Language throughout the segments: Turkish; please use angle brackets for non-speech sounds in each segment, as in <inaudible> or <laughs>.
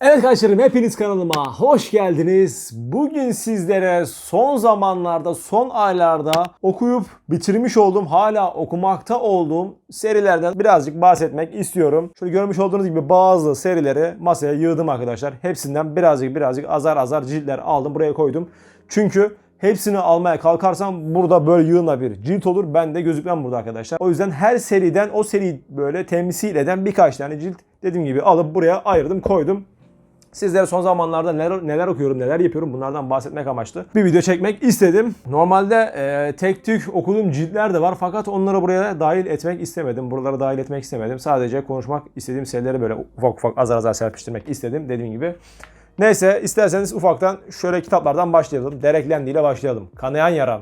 Evet arkadaşlarım hepiniz kanalıma hoş geldiniz. Bugün sizlere son zamanlarda, son aylarda okuyup bitirmiş olduğum, hala okumakta olduğum serilerden birazcık bahsetmek istiyorum. Şöyle görmüş olduğunuz gibi bazı serileri masaya yığdım arkadaşlar. Hepsinden birazcık birazcık azar azar ciltler aldım buraya koydum. Çünkü Hepsini almaya kalkarsam burada böyle yığınla bir cilt olur. Ben de gözükmem burada arkadaşlar. O yüzden her seriden o seriyi böyle temsil eden birkaç tane cilt dediğim gibi alıp buraya ayırdım koydum. Sizlere son zamanlarda neler, neler okuyorum, neler yapıyorum bunlardan bahsetmek amaçlı bir video çekmek istedim. Normalde e, tek tük okuduğum ciltler de var fakat onları buraya dahil etmek istemedim. Buralara dahil etmek istemedim. Sadece konuşmak istediğim serileri böyle ufak ufak azar azar serpiştirmek istedim dediğim gibi. Neyse isterseniz ufaktan şöyle kitaplardan başlayalım. Derek Landy ile başlayalım. Kanayan Yaram.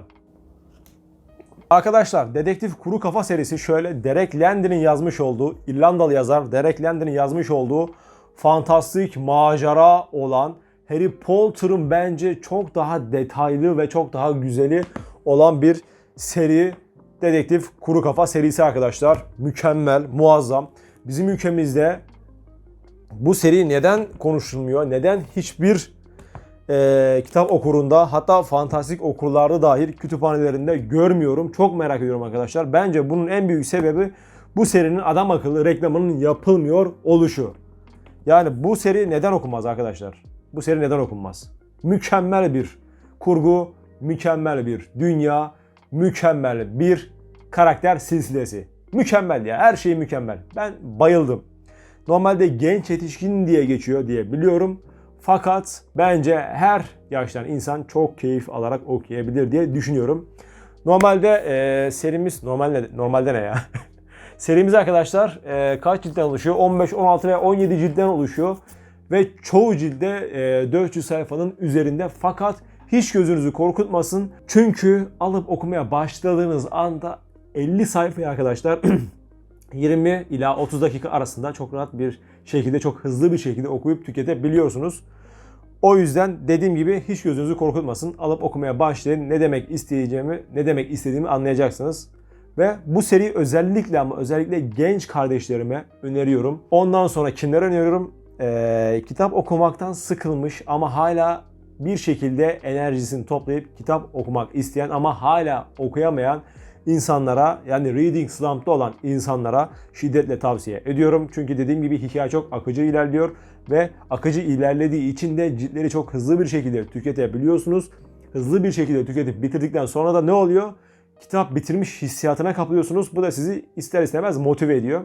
Arkadaşlar Dedektif Kuru Kafa serisi şöyle Derek Landy'nin yazmış olduğu, İrlandalı yazar Derek Landy'nin yazmış olduğu fantastik macera olan Harry Potter'ın bence çok daha detaylı ve çok daha güzeli olan bir seri Dedektif Kuru Kafa serisi arkadaşlar. Mükemmel, muazzam. Bizim ülkemizde bu seri neden konuşulmuyor? Neden hiçbir e, kitap okurunda hatta fantastik okurlarda dahil kütüphanelerinde görmüyorum. Çok merak ediyorum arkadaşlar. Bence bunun en büyük sebebi bu serinin adam akıllı reklamının yapılmıyor oluşu. Yani bu seri neden okunmaz arkadaşlar? Bu seri neden okunmaz? Mükemmel bir kurgu, mükemmel bir dünya, mükemmel bir karakter silsilesi. Mükemmel ya. Her şey mükemmel. Ben bayıldım. Normalde genç yetişkin diye geçiyor diye biliyorum. Fakat bence her yaştan insan çok keyif alarak okuyabilir diye düşünüyorum. Normalde e, serimiz normal ne, normalde ne ya? <laughs> serimiz arkadaşlar e, kaç ciltten oluşuyor? 15, 16 ve 17 ciltten oluşuyor. Ve çoğu cilde e, 400 sayfanın üzerinde fakat hiç gözünüzü korkutmasın. Çünkü alıp okumaya başladığınız anda 50 sayfayı arkadaşlar <clears throat> 20 ila 30 dakika arasında çok rahat bir şekilde, çok hızlı bir şekilde okuyup tüketebiliyorsunuz. O yüzden dediğim gibi hiç gözünüzü korkutmasın. Alıp okumaya başlayın. Ne demek isteyeceğimi, ne demek istediğimi anlayacaksınız. Ve bu seri özellikle ama özellikle genç kardeşlerime öneriyorum. Ondan sonra kimlere öneriyorum? Ee, kitap okumaktan sıkılmış ama hala bir şekilde enerjisini toplayıp kitap okumak isteyen ama hala okuyamayan insanlara yani reading slump'ta olan insanlara şiddetle tavsiye ediyorum. Çünkü dediğim gibi hikaye çok akıcı ilerliyor ve akıcı ilerlediği için de ciltleri çok hızlı bir şekilde tüketebiliyorsunuz. Hızlı bir şekilde tüketip bitirdikten sonra da ne oluyor? Kitap bitirmiş hissiyatına kapılıyorsunuz. Bu da sizi ister istemez motive ediyor.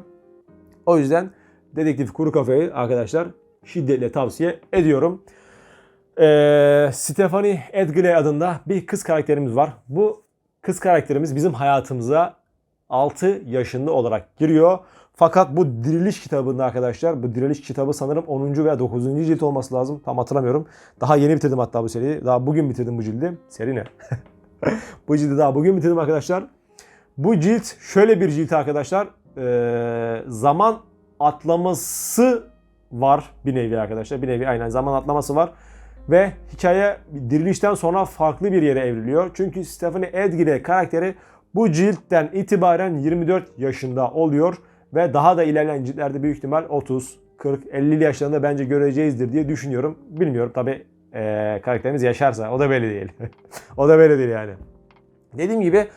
O yüzden Dedektif Kuru Kafe'yi arkadaşlar şiddetle tavsiye ediyorum. Ee, Stephanie Edgley adında bir kız karakterimiz var. Bu kız karakterimiz bizim hayatımıza 6 yaşında olarak giriyor. Fakat bu diriliş kitabında arkadaşlar, bu diriliş kitabı sanırım 10. veya 9. cilt olması lazım. Tam hatırlamıyorum. Daha yeni bitirdim hatta bu seriyi. Daha bugün bitirdim bu cildi. Seri ne? <laughs> <laughs> bu cildi daha bugün bitirdim arkadaşlar. Bu cilt şöyle bir cilt arkadaşlar. Ee, zaman atlaması var bir nevi arkadaşlar. Bir nevi aynen zaman atlaması var. Ve hikaye dirilişten sonra farklı bir yere evriliyor. Çünkü Stephanie Edgley karakteri bu ciltten itibaren 24 yaşında oluyor. Ve daha da ilerleyen ciltlerde büyük ihtimal 30, 40, 50 yaşlarında bence göreceğizdir diye düşünüyorum. Bilmiyorum tabi e, karakterimiz yaşarsa o da belli değil. <laughs> o da belli değil yani. Dediğim gibi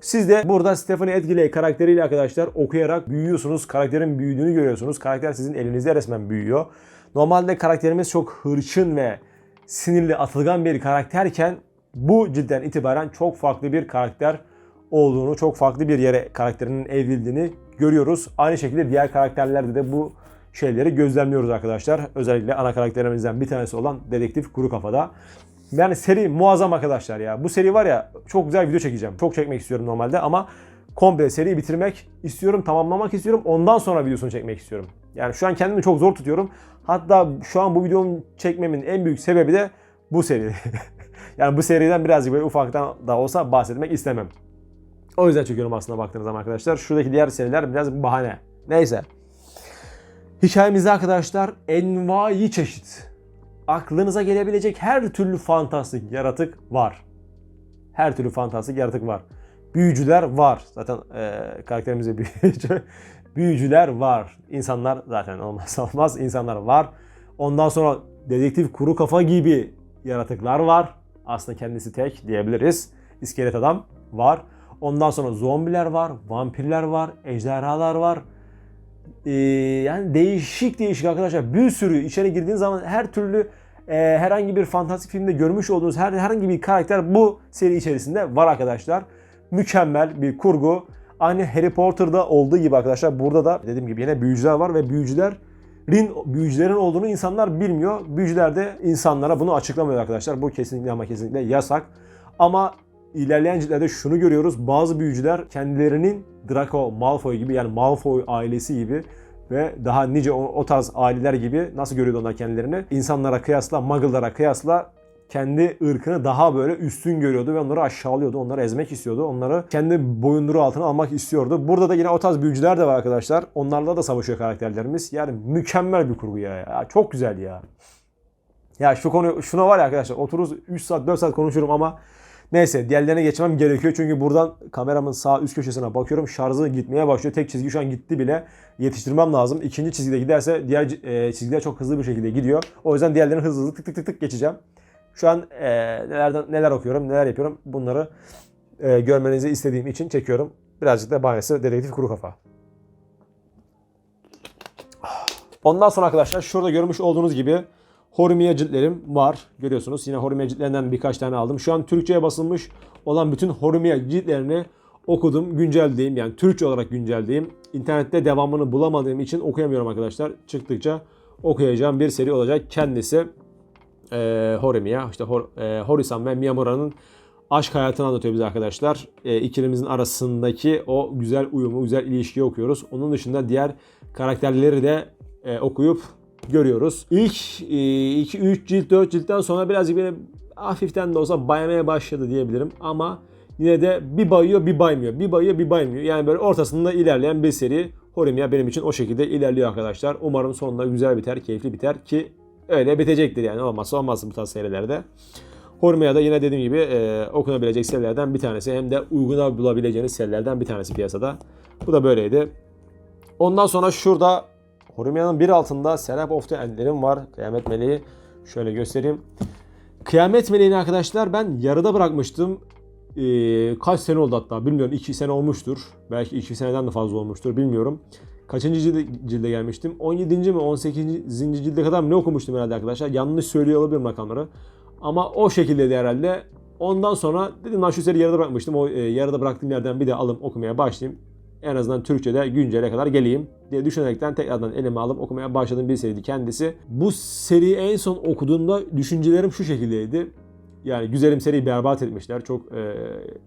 siz de burada Stephanie Edgley karakteriyle arkadaşlar okuyarak büyüyorsunuz. Karakterin büyüdüğünü görüyorsunuz. Karakter sizin elinizde resmen büyüyor. Normalde karakterimiz çok hırçın ve sinirli, atılgan bir karakterken bu cilden itibaren çok farklı bir karakter olduğunu, çok farklı bir yere karakterinin evrildiğini görüyoruz. Aynı şekilde diğer karakterlerde de bu şeyleri gözlemliyoruz arkadaşlar. Özellikle ana karakterimizden bir tanesi olan Dedektif Kuru Kafa'da. Yani seri muazzam arkadaşlar ya. Bu seri var ya çok güzel video çekeceğim. Çok çekmek istiyorum normalde ama komple seriyi bitirmek istiyorum, tamamlamak istiyorum. Ondan sonra videosunu çekmek istiyorum. Yani şu an kendimi çok zor tutuyorum. Hatta şu an bu videomu çekmemin en büyük sebebi de bu seri. <laughs> yani bu seriden birazcık böyle ufaktan da olsa bahsetmek istemem. O yüzden çekiyorum aslında baktığınız zaman arkadaşlar. Şuradaki diğer seriler biraz bir bahane. Neyse. Hikayemizde arkadaşlar envai çeşit. Aklınıza gelebilecek her türlü fantastik yaratık var. Her türlü fantastik yaratık var. Büyücüler var. Zaten e, karakterimizde büyücü. <laughs> Büyücüler var. İnsanlar zaten olmazsa <laughs> olmaz. insanlar var. Ondan sonra dedektif kuru kafa gibi yaratıklar var. Aslında kendisi tek diyebiliriz. İskelet adam var. Ondan sonra zombiler var, vampirler var, ejderhalar var. Ee, yani değişik değişik arkadaşlar bir sürü içeri girdiğiniz zaman her türlü e, herhangi bir fantastik filmde görmüş olduğunuz her herhangi bir karakter bu seri içerisinde var arkadaşlar. Mükemmel bir kurgu. Aynı Harry Potter'da olduğu gibi arkadaşlar burada da dediğim gibi yine büyücüler var ve büyücülerin büyücülerin olduğunu insanlar bilmiyor. Büyücüler de insanlara bunu açıklamıyor arkadaşlar. Bu kesinlikle ama kesinlikle yasak. Ama ilerleyen ciltlerde şunu görüyoruz. Bazı büyücüler kendilerinin Draco Malfoy gibi yani Malfoy ailesi gibi ve daha nice o, o tarz aileler gibi nasıl görüyordu onlar kendilerini? İnsanlara kıyasla, muggle'lara kıyasla kendi ırkını daha böyle üstün görüyordu ve onları aşağılıyordu. Onları ezmek istiyordu. Onları kendi boyunduruğu altına almak istiyordu. Burada da yine o tarz büyücüler de var arkadaşlar. Onlarla da savaşıyor karakterlerimiz. Yani mükemmel bir kurgu ya. ya çok güzel ya. Ya şu konu şuna var ya arkadaşlar otururuz 3 saat 4 saat konuşurum ama Neyse diğerlerine geçmem gerekiyor. Çünkü buradan kameramın sağ üst köşesine bakıyorum. Şarjı gitmeye başlıyor. Tek çizgi şu an gitti bile. Yetiştirmem lazım. İkinci çizgide giderse diğer e, çizgiler çok hızlı bir şekilde gidiyor. O yüzden diğerlerini hızlı hızlı tık tık tık tık geçeceğim. Şu an e, nelerden neler okuyorum, neler yapıyorum bunları e, görmenizi istediğim için çekiyorum. Birazcık da banyosu dedektif kuru kafa. Ondan sonra arkadaşlar şurada görmüş olduğunuz gibi Horimiya ciltlerim var. Görüyorsunuz yine Horimiya ciltlerinden birkaç tane aldım. Şu an Türkçe'ye basılmış olan bütün Horimiya ciltlerini okudum. Günceldeyim yani Türkçe olarak günceldeyim. İnternette devamını bulamadığım için okuyamıyorum arkadaşlar. Çıktıkça okuyacağım bir seri olacak. Kendisi e, Horimiya, işte Hor, e, Horisan ve Miyamura'nın aşk hayatını anlatıyor bize arkadaşlar. E, ikilimizin arasındaki o güzel uyumu, güzel ilişkiyi okuyoruz. Onun dışında diğer karakterleri de e, okuyup görüyoruz. İlk 2, 3 cilt, 4 ciltten sonra birazcık beni hafiften de olsa baymaya başladı diyebilirim. Ama yine de bir bayıyor bir baymıyor. Bir bayıyor bir baymıyor. Yani böyle ortasında ilerleyen bir seri. Horimiya benim için o şekilde ilerliyor arkadaşlar. Umarım sonunda güzel biter, keyifli biter ki öyle bitecektir yani. Olmazsa olmaz bu tarz serilerde. Horimiya da yine dediğim gibi e, okunabilecek serilerden bir tanesi. Hem de uygun bulabileceğiniz serilerden bir tanesi piyasada. Bu da böyleydi. Ondan sonra şurada Horimia'nın bir altında Serap of the End'lerim var. Kıyamet Meleği. Şöyle göstereyim. Kıyamet Meleği'ni arkadaşlar ben yarıda bırakmıştım. Ee, kaç sene oldu hatta bilmiyorum. 2 sene olmuştur. Belki 2 seneden de fazla olmuştur bilmiyorum. Kaçıncı cilde, cilde gelmiştim? 17. mi 18. cilde kadar ne okumuştum herhalde arkadaşlar. Yanlış söylüyor olabilirim rakamları. Ama o şekilde de herhalde. Ondan sonra dedim lan şu seri yarıda bırakmıştım. O e, yarıda bıraktığım yerden bir de alıp okumaya başlayayım en azından Türkçe'de güncele kadar geleyim diye düşünerekten tekrardan elime alıp okumaya başladığım bir seriydi kendisi. Bu seriyi en son okuduğumda düşüncelerim şu şekildeydi. Yani güzelim seriyi berbat etmişler. Çok e,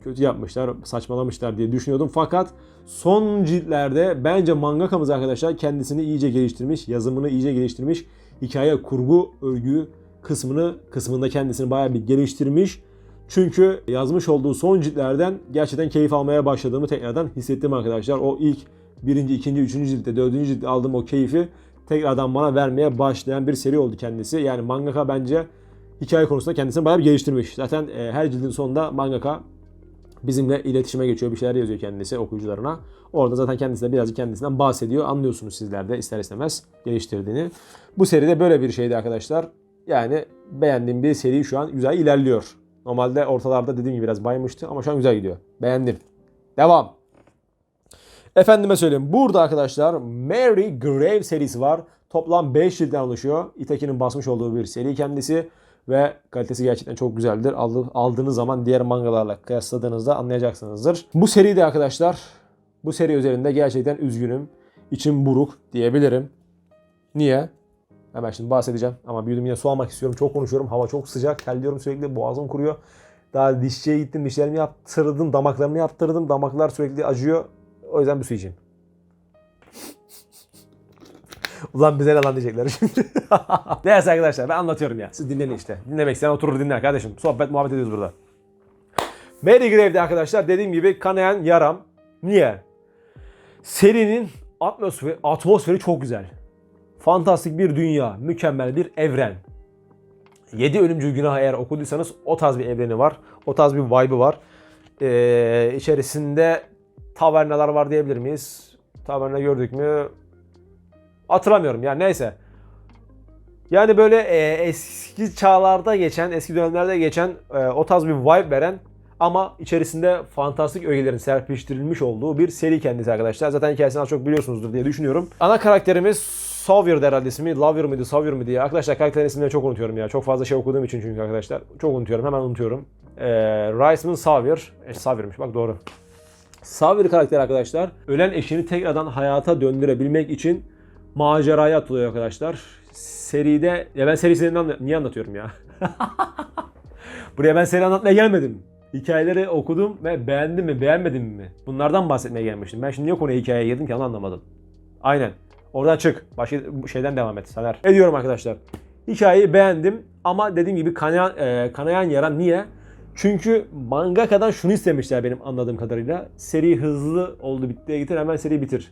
kötü yapmışlar, saçmalamışlar diye düşünüyordum. Fakat son ciltlerde bence mangakamız arkadaşlar kendisini iyice geliştirmiş, yazımını iyice geliştirmiş. Hikaye, kurgu, örgü kısmını kısmında kendisini bayağı bir geliştirmiş çünkü yazmış olduğu son ciltlerden gerçekten keyif almaya başladığımı tekrardan hissettim arkadaşlar. O ilk birinci, ikinci, üçüncü ciltte, dördüncü ciltte aldığım o keyfi tekrardan bana vermeye başlayan bir seri oldu kendisi. Yani mangaka bence hikaye konusunda kendisini bayağı bir geliştirmiş. Zaten e, her cildin sonunda mangaka bizimle iletişime geçiyor. Bir şeyler yazıyor kendisi okuyucularına. Orada zaten kendisi de birazcık kendisinden bahsediyor. Anlıyorsunuz sizler de ister istemez geliştirdiğini. Bu seride böyle bir şeydi arkadaşlar. Yani beğendiğim bir seri şu an güzel ilerliyor. Normalde ortalarda dediğim gibi biraz baymıştı ama şu an güzel gidiyor. Beğendim. Devam. Efendime söyleyeyim. Burada arkadaşlar Mary Grave serisi var. Toplam 5 cilden oluşuyor. Itaki'nin basmış olduğu bir seri kendisi. Ve kalitesi gerçekten çok güzeldir. Aldığınız zaman diğer mangalarla kıyasladığınızda anlayacaksınızdır. Bu seride arkadaşlar bu seri üzerinde gerçekten üzgünüm. İçim buruk diyebilirim. Niye? Hemen şimdi bahsedeceğim. Ama büyüdüm yine su almak istiyorum. Çok konuşuyorum. Hava çok sıcak. Terliyorum sürekli. Boğazım kuruyor. Daha dişçiye gittim. Dişlerimi yaptırdım. Damaklarımı yaptırdım. Damaklar sürekli acıyor. O yüzden bir su içeyim. <laughs> Ulan bize ne lan diyecekler şimdi. <laughs> Neyse arkadaşlar ben anlatıyorum ya. Siz dinleyin işte. Dinlemek isteyen oturur dinler kardeşim. Sohbet muhabbet ediyoruz burada. Mary Grave'de arkadaşlar dediğim gibi kanayan yaram. Niye? Serinin atmosferi, atmosferi çok güzel. Fantastik bir dünya, mükemmel bir evren. 7 ölümcül günah eğer okuduysanız o tarz bir evreni var. O tarz bir vibe'ı var. Ee, içerisinde tavernalar var diyebilir miyiz? Taverna gördük mü? Hatırlamıyorum yani neyse. Yani böyle e, eski çağlarda geçen, eski dönemlerde geçen e, o tarz bir vibe veren ama içerisinde fantastik ögelerin serpiştirilmiş olduğu bir seri kendisi arkadaşlar. Zaten hikayesini az çok biliyorsunuzdur diye düşünüyorum. Ana karakterimiz Sawyer'dı herhalde ismi. Lavier mıydı, Sawyer mı diye. Arkadaşlar karakterin isimlerini çok unutuyorum ya. Çok fazla şey okuduğum için çünkü arkadaşlar. Çok unutuyorum, hemen unutuyorum. E, Riceman Sawyer. E, Sawyer'mış bak doğru. Sawyer karakter arkadaşlar ölen eşini tekrardan hayata döndürebilmek için maceraya atılıyor arkadaşlar. Seride ya ben serisini anla- niye anlatıyorum ya? <laughs> Buraya ben seri anlatmaya gelmedim. Hikayeleri okudum ve beğendim mi beğenmedim mi? Bunlardan bahsetmeye gelmiştim. Ben şimdi niye konuya hikayeye girdim ki anlamadım. Aynen. Oradan çık. Başka şeyden devam et. Saner. Ediyorum arkadaşlar. Hikayeyi beğendim ama dediğim gibi kanayan, e, kanayan yara niye? Çünkü mangakadan şunu istemişler benim anladığım kadarıyla. Seri hızlı oldu bittiye getir hemen seri bitir.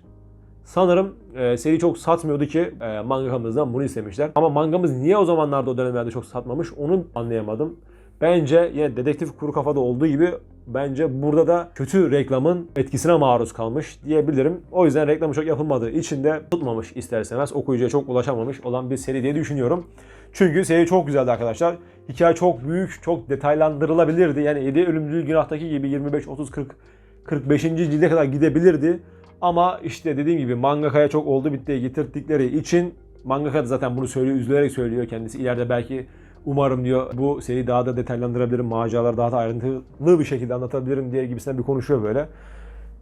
Sanırım e, seri çok satmıyordu ki e, mangakamızdan bunu istemişler. Ama mangamız niye o zamanlarda o dönemlerde çok satmamış onu anlayamadım. Bence yine dedektif kuru kafada olduğu gibi bence burada da kötü reklamın etkisine maruz kalmış diyebilirim. O yüzden reklamı çok yapılmadığı için de tutmamış isterseniz okuyucuya çok ulaşamamış olan bir seri diye düşünüyorum. Çünkü seri çok güzeldi arkadaşlar. Hikaye çok büyük, çok detaylandırılabilirdi. Yani 7 ölümcül günahtaki gibi 25, 30, 40, 45. cilde kadar gidebilirdi. Ama işte dediğim gibi mangakaya çok oldu bitti getirdikleri için mangaka da zaten bunu söylüyor, üzülerek söylüyor kendisi. İleride belki umarım diyor bu seriyi daha da detaylandırabilirim, maceraları daha da ayrıntılı bir şekilde anlatabilirim diye gibisinden bir konuşuyor böyle.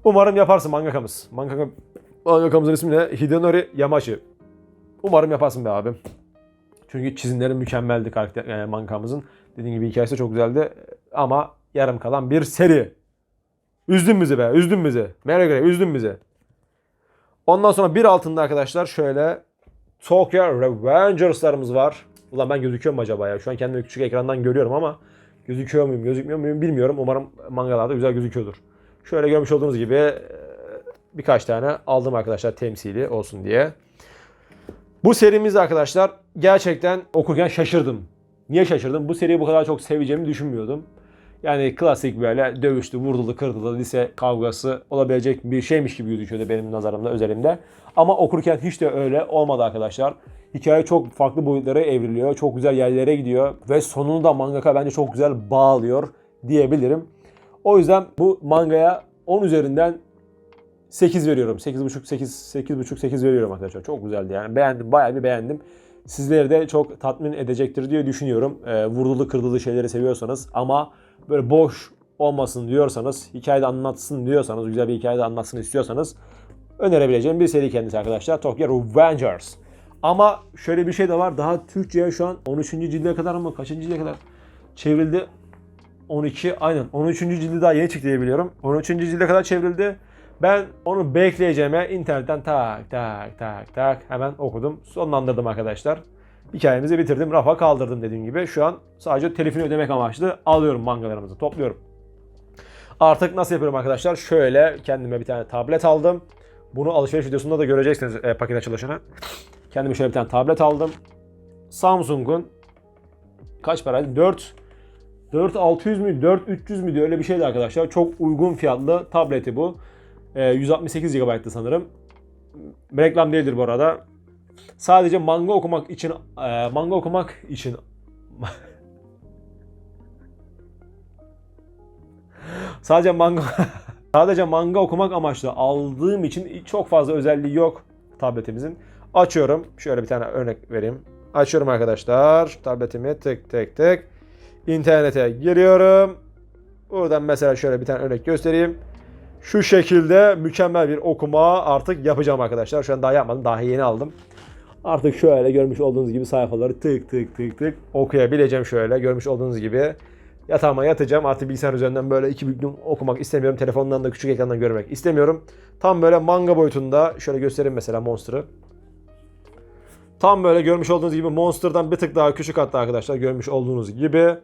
Umarım yaparsın mangakamız. Mangaka, mangakamızın ismi ne? Hidenori Yamashi. Umarım yaparsın be abim. Çünkü çizimleri mükemmeldi karakter yani mangakamızın. Dediğim gibi hikayesi çok güzeldi ama yarım kalan bir seri. Üzdün bizi be, üzdün bizi. Mera göre üzdün bizi. Ondan sonra bir altında arkadaşlar şöyle Tokyo Revengers'larımız var. Ulan ben gözüküyor mu acaba ya? Şu an kendimi küçük ekrandan görüyorum ama gözüküyor muyum, gözükmüyor muyum bilmiyorum. Umarım mangalarda güzel gözüküyordur. Şöyle görmüş olduğunuz gibi e, birkaç tane aldım arkadaşlar temsili olsun diye. Bu serimizde arkadaşlar gerçekten okurken şaşırdım. Niye şaşırdım? Bu seriyi bu kadar çok seveceğimi düşünmüyordum. Yani klasik böyle dövüştü, vurdulu, kırdılı, lise kavgası olabilecek bir şeymiş gibi gözüküyordu benim nazarımda, özelimde. Ama okurken hiç de öyle olmadı arkadaşlar. Hikaye çok farklı boyutlara evriliyor, çok güzel yerlere gidiyor ve sonunu da mangaka bence çok güzel bağlıyor diyebilirim. O yüzden bu mangaya 10 üzerinden 8 veriyorum. 8.5 8 8.5 8 veriyorum arkadaşlar. Çok güzeldi yani. Beğendim, bayağı bir beğendim. Sizleri de çok tatmin edecektir diye düşünüyorum. Ee, vurdulu kırdılı şeyleri seviyorsanız ama böyle boş olmasın diyorsanız, hikayede anlatsın diyorsanız, güzel bir hikayede anlatsın istiyorsanız önerebileceğim bir seri kendisi arkadaşlar. Tokyo Revengers. Ama şöyle bir şey de var. Daha Türkçe'ye şu an 13. cilde kadar mı? Kaçıncı cilde kadar çevrildi? 12 aynen 13. cildi daha yeni çıktı diye biliyorum. 13. cilde kadar çevrildi. Ben onu bekleyeceğime internetten tak tak tak tak hemen okudum. Sonlandırdım arkadaşlar. Hikayemizi bitirdim. Rafa kaldırdım dediğim gibi. Şu an sadece telifini ödemek amaçlı alıyorum mangalarımızı. Topluyorum. Artık nasıl yapıyorum arkadaşlar? Şöyle kendime bir tane tablet aldım. Bunu alışveriş videosunda da göreceksiniz e, paket açılışını. Kendime şöyle bir tane tablet aldım. Samsung'un kaç paraydı? 4 4600 mü 4300 mü öyle bir şeydi arkadaşlar. Çok uygun fiyatlı tableti bu. Ee, 168 GB'tı sanırım. Reklam değildir bu arada. Sadece manga okumak için e, manga okumak için <laughs> sadece manga <laughs> sadece manga okumak amaçlı aldığım için çok fazla özelliği yok tabletimizin. Açıyorum. Şöyle bir tane örnek vereyim. Açıyorum arkadaşlar. Tabletimi tık tık tık. İnternete giriyorum. Buradan mesela şöyle bir tane örnek göstereyim. Şu şekilde mükemmel bir okuma artık yapacağım arkadaşlar. Şu an daha yapmadım. Daha yeni aldım. Artık şöyle görmüş olduğunuz gibi sayfaları tık tık tık tık okuyabileceğim şöyle. Görmüş olduğunuz gibi yatağıma yatacağım. Artık bilgisayar üzerinden böyle iki büklüm okumak istemiyorum. Telefondan da küçük ekrandan görmek istemiyorum. Tam böyle manga boyutunda şöyle göstereyim mesela Monster'ı. Tam böyle görmüş olduğunuz gibi Monster'dan bir tık daha küçük hatta arkadaşlar görmüş olduğunuz gibi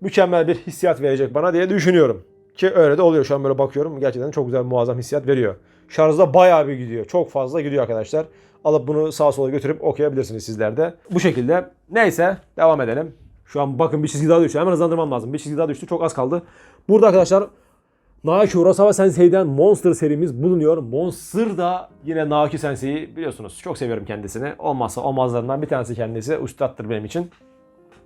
mükemmel bir hissiyat verecek bana diye düşünüyorum. Ki öyle de oluyor. Şu an böyle bakıyorum. Gerçekten çok güzel muazzam hissiyat veriyor. Şarjda bayağı bir gidiyor. Çok fazla gidiyor arkadaşlar. Alıp bunu sağa sola götürüp okuyabilirsiniz sizler de. Bu şekilde. Neyse devam edelim. Şu an bakın bir çizgi daha düştü. Hemen hızlandırmam lazım. Bir çizgi daha düştü. Çok az kaldı. Burada arkadaşlar Naoki Urasawa Sensei'den Monster serimiz bulunuyor. Monster da yine Naoki Sensei'yi biliyorsunuz. Çok seviyorum kendisini. Olmazsa olmazlarından bir tanesi kendisi. Ustattır benim için.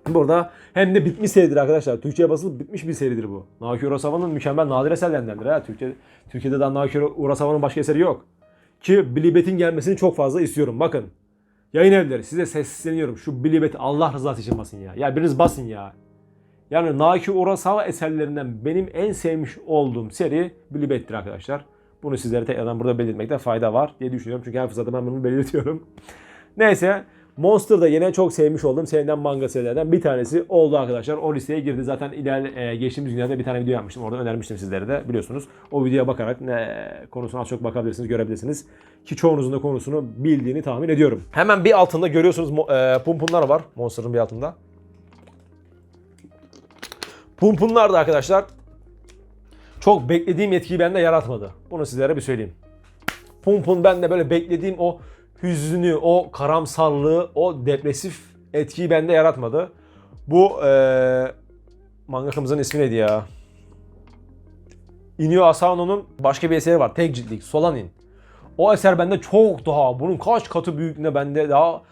Burada hem de bitmiş seridir arkadaşlar. Türkçe'ye basılıp bitmiş bir seridir bu. Naoki Urasawa'nın mükemmel nadir eserlerindendir. Ha. Türkiye, Türkiye'de daha Naoki Urasawa'nın başka eseri yok. Ki Bilibet'in gelmesini çok fazla istiyorum. Bakın. Yayın evleri size sesleniyorum. Şu Bilibet'i Allah rızası için basın ya. Ya biriniz basın ya. Yani Naoki Urasawa eserlerinden benim en sevmiş olduğum seri Bilibet'tir arkadaşlar. Bunu sizlere tekrardan burada belirtmekte fayda var diye düşünüyorum. Çünkü her fırsatta ben bunu <laughs> belirtiyorum. Neyse Monster da yine çok sevmiş olduğum seriden manga serilerden bir tanesi oldu arkadaşlar. O listeye girdi. Zaten iler e, geçtiğimiz günlerde bir tane video yapmıştım. Orada önermiştim sizlere de biliyorsunuz. O videoya bakarak ne konusuna az çok bakabilirsiniz, görebilirsiniz. Ki çoğunuzun da konusunu bildiğini tahmin ediyorum. Hemen bir altında görüyorsunuz e, pumpunlar var. Monster'ın bir altında. Pumpunlar da arkadaşlar çok beklediğim etkiyi bende yaratmadı. Bunu sizlere bir söyleyeyim. Pumpun bende böyle beklediğim o hüznü, o karamsarlığı, o depresif etkiyi bende yaratmadı. Bu eee mangakamızın ismi neydi ya? Inyo Asano'nun başka bir eseri var. Tek ciltlik. Solanin. O eser bende çok daha, bunun kaç katı büyüklüğünde bende daha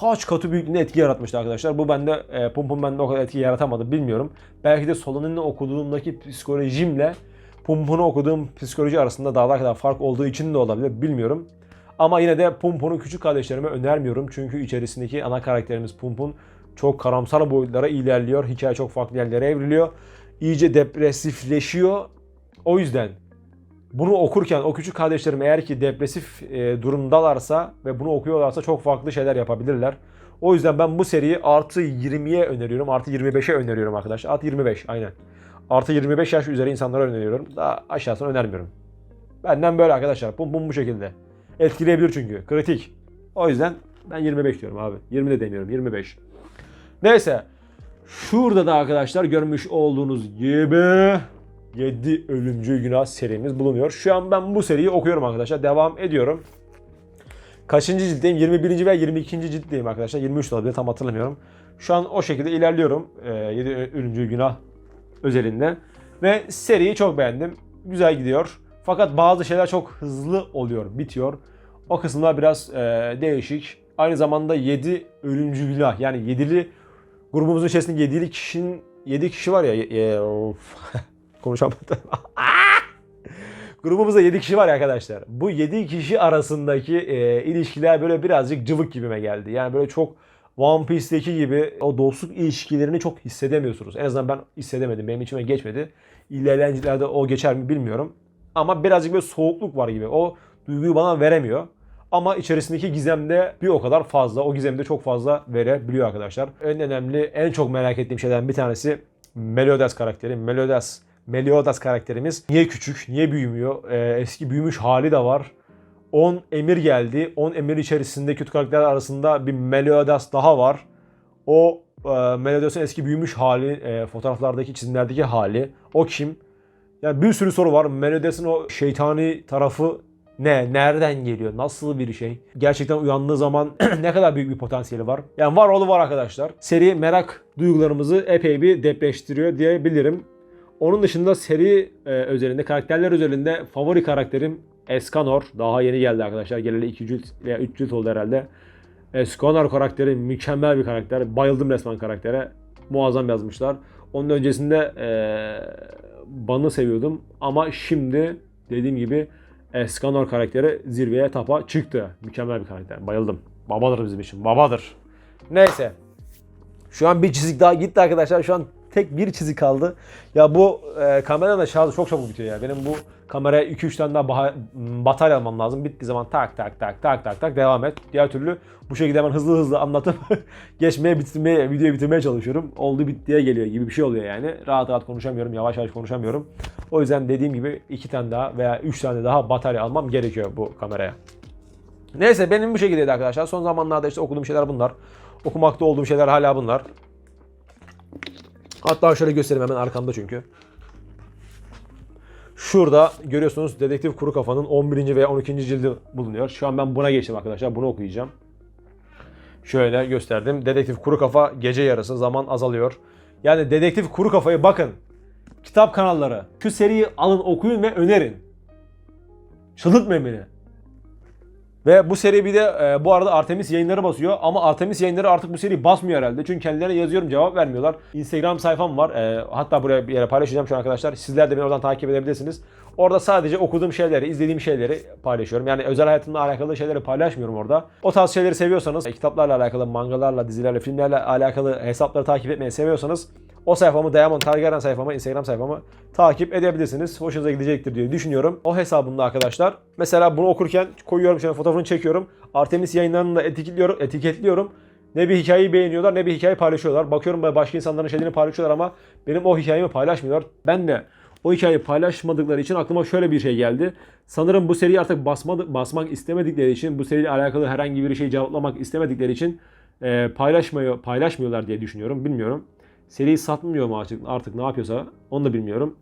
kaç katı büyüklüğünde etki yaratmıştı arkadaşlar. Bu bende, e, Pump'un bende o kadar etki yaratamadı bilmiyorum. Belki de Solanin'i okuduğumdaki psikolojimle Pump'unu okuduğum psikoloji arasında dağlar kadar fark olduğu için de olabilir bilmiyorum. Ama yine de Pump'unu küçük kardeşlerime önermiyorum. Çünkü içerisindeki ana karakterimiz Pump'un çok karamsar boyutlara ilerliyor. Hikaye çok farklı yerlere evriliyor. İyice depresifleşiyor. O yüzden bunu okurken o küçük kardeşlerim eğer ki depresif e, durumdalarsa ve bunu okuyorlarsa çok farklı şeyler yapabilirler. O yüzden ben bu seriyi artı 20'ye öneriyorum. Artı 25'e öneriyorum arkadaşlar. Artı 25 aynen. Artı 25 yaş üzeri insanlara öneriyorum. Daha aşağısını önermiyorum. Benden böyle arkadaşlar. Pum pum bu şekilde. Etkileyebilir çünkü. Kritik. O yüzden ben 25 diyorum abi. 20 de demiyorum. 25. Neyse. Şurada da arkadaşlar görmüş olduğunuz gibi 7 Ölümcül Günah serimiz bulunuyor. Şu an ben bu seriyi okuyorum arkadaşlar. Devam ediyorum. Kaçıncı ciltteyim? 21. ve 22. ciltteyim arkadaşlar. 23 de olabilir tam hatırlamıyorum. Şu an o şekilde ilerliyorum. Ee, 7 Ölümcül Günah özelinde. Ve seriyi çok beğendim. Güzel gidiyor. Fakat bazı şeyler çok hızlı oluyor, bitiyor. O kısımlar biraz e, değişik. Aynı zamanda 7 ölümcül günah yani 7'li grubumuzun içerisinde 7'li kişinin 7 kişi var ya. E, of. <laughs> Konuşamadım. <laughs> Grubumuzda 7 kişi var arkadaşlar. Bu 7 kişi arasındaki e, ilişkiler böyle birazcık cıvık gibime geldi. Yani böyle çok One Piece'teki gibi o dostluk ilişkilerini çok hissedemiyorsunuz. En azından ben hissedemedim. Benim içime geçmedi. İlerleyen o geçer mi bilmiyorum. Ama birazcık böyle soğukluk var gibi. O duyguyu bana veremiyor. Ama içerisindeki gizemde bir o kadar fazla. O gizemde çok fazla verebiliyor arkadaşlar. En önemli, en çok merak ettiğim şeylerden bir tanesi Meliodas karakteri. Meliodas, Meliodas karakterimiz niye küçük, niye büyümüyor? Ee, eski büyümüş hali de var. 10 emir geldi. 10 emir içerisinde kötü karakterler arasında bir Meliodas daha var. O e, Meliodas'ın eski büyümüş hali, e, fotoğraflardaki, çizimlerdeki hali. O kim? Yani bir sürü soru var. Melodes'in o şeytani tarafı ne? Nereden geliyor? Nasıl bir şey? Gerçekten uyandığı zaman <clears throat> ne kadar büyük bir potansiyeli var? Yani var oğlu var arkadaşlar. Seri merak duygularımızı epey bir depreştiriyor diyebilirim. Onun dışında seri e, özelinde, karakterler özelinde favori karakterim Escanor. Daha yeni geldi arkadaşlar. Geleli 2 cilt veya 3 cilt oldu herhalde. Escanor karakteri mükemmel bir karakter. Bayıldım resmen karaktere. Muazzam yazmışlar. Onun öncesinde e, Ban'ı seviyordum ama şimdi dediğim gibi Escanor karakteri zirveye tapa çıktı. Mükemmel bir karakter. Bayıldım. Babadır bizim için. Babadır. Neyse. Şu an bir çizik daha gitti arkadaşlar. Şu an tek bir çizik kaldı. Ya bu e, kameranın şarjı çok çabuk bitiyor ya. Benim bu kameraya 2-3 tane daha batarya almam lazım. Bittiği zaman tak tak tak tak tak tak devam et. Diğer türlü bu şekilde hemen hızlı hızlı anlatıp <laughs> geçmeye bitirmeye videoyu bitirmeye çalışıyorum. Oldu bittiye geliyor gibi bir şey oluyor yani. Rahat rahat konuşamıyorum. Yavaş yavaş konuşamıyorum. O yüzden dediğim gibi 2 tane daha veya 3 tane daha batarya almam gerekiyor bu kameraya. Neyse benim bu şekildeydi arkadaşlar. Son zamanlarda işte okuduğum şeyler bunlar. Okumakta olduğum şeyler hala bunlar. Hatta şöyle göstereyim hemen arkamda çünkü. Şurada görüyorsunuz Dedektif Kuru Kafa'nın 11. veya 12. cildi bulunuyor. Şu an ben buna geçtim arkadaşlar. Bunu okuyacağım. Şöyle gösterdim. Dedektif Kuru Kafa gece yarısı zaman azalıyor. Yani Dedektif Kuru Kafa'yı bakın. kitap kanalları. Şu seriyi alın okuyun ve önerin. Çıldırtmayın beni. Ve bu seri bir de e, bu arada Artemis yayınları basıyor ama Artemis yayınları artık bu seriyi basmıyor herhalde. Çünkü kendilerine yazıyorum cevap vermiyorlar. Instagram sayfam var. E, hatta buraya bir yere paylaşacağım şu arkadaşlar. Sizler de beni oradan takip edebilirsiniz. Orada sadece okuduğum şeyleri, izlediğim şeyleri paylaşıyorum. Yani özel hayatımla alakalı şeyleri paylaşmıyorum orada. O tarz şeyleri seviyorsanız, e, kitaplarla alakalı, mangalarla, dizilerle, filmlerle alakalı hesapları takip etmeyi seviyorsanız o sayfamı Diamond Targaryen sayfamı, Instagram sayfamı takip edebilirsiniz. Hoşunuza gidecektir diye düşünüyorum. O hesabımda arkadaşlar. Mesela bunu okurken koyuyorum şöyle fotoğrafını çekiyorum. Artemis yayınlarını da etiketliyorum. etiketliyorum. Ne bir hikayeyi beğeniyorlar ne bir hikaye paylaşıyorlar. Bakıyorum başka insanların şeylerini paylaşıyorlar ama benim o hikayemi paylaşmıyorlar. Ben de o hikayeyi paylaşmadıkları için aklıma şöyle bir şey geldi. Sanırım bu seriyi artık basmadı, basmak istemedikleri için, bu seriyle alakalı herhangi bir şeyi cevaplamak istemedikleri için e, paylaşmıyor, paylaşmıyorlar diye düşünüyorum. Bilmiyorum. Seriyi satmıyor mu artık, artık ne yapıyorsa onu da bilmiyorum.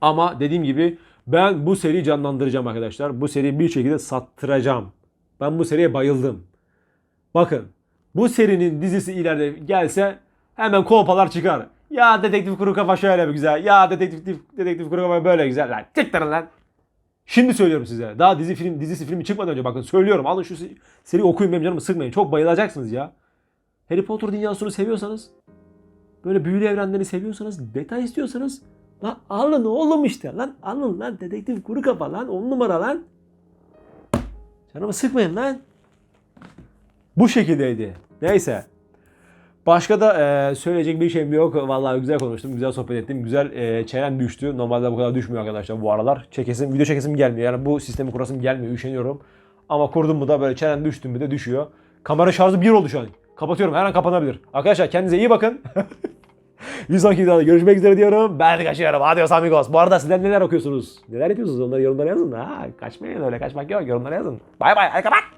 Ama dediğim gibi ben bu seriyi canlandıracağım arkadaşlar. Bu seriyi bir şekilde sattıracağım. Ben bu seriye bayıldım. Bakın bu serinin dizisi ileride gelse hemen kolpalar çıkar. Ya dedektif kuru kafa şöyle bir güzel. Ya dedektif dedektif kuru kafa böyle güzel. Lan çıktırın lan. Şimdi söylüyorum size. Daha dizi film dizisi filmi çıkmadan önce bakın söylüyorum. Alın şu se- seriyi okuyun benim canımı sıkmayın. Çok bayılacaksınız ya. Harry Potter dünyasını seviyorsanız böyle büyülü evrenleri seviyorsanız detay istiyorsanız lan alın oğlum işte lan alın lan dedektif kuru kafa lan on numara lan. Canımı sıkmayın lan. Bu şekildeydi. Neyse. Başka da e, söyleyecek bir şeyim yok. Vallahi güzel konuştum, güzel sohbet ettim. Güzel e, çenen düştü. Normalde bu kadar düşmüyor arkadaşlar bu aralar. Çekesim, video çekesim gelmiyor. Yani bu sistemi kurasım gelmiyor, üşeniyorum. Ama kurdum mu da böyle çenen düştüm mü de düşüyor. Kamera şarjı 1 oldu şu an. Kapatıyorum, her an kapanabilir. Arkadaşlar kendinize iyi bakın. <laughs> Bir sonraki videoda görüşmek üzere diyorum. Ben kaçıyorum. Adios amigos. Bu arada sizler neler okuyorsunuz? Neler yapıyorsunuz? Onları yorumlara yazın. Ha, kaçmayın öyle kaçmak yok. Yorumlara yazın. Bay bay. Hadi kapat.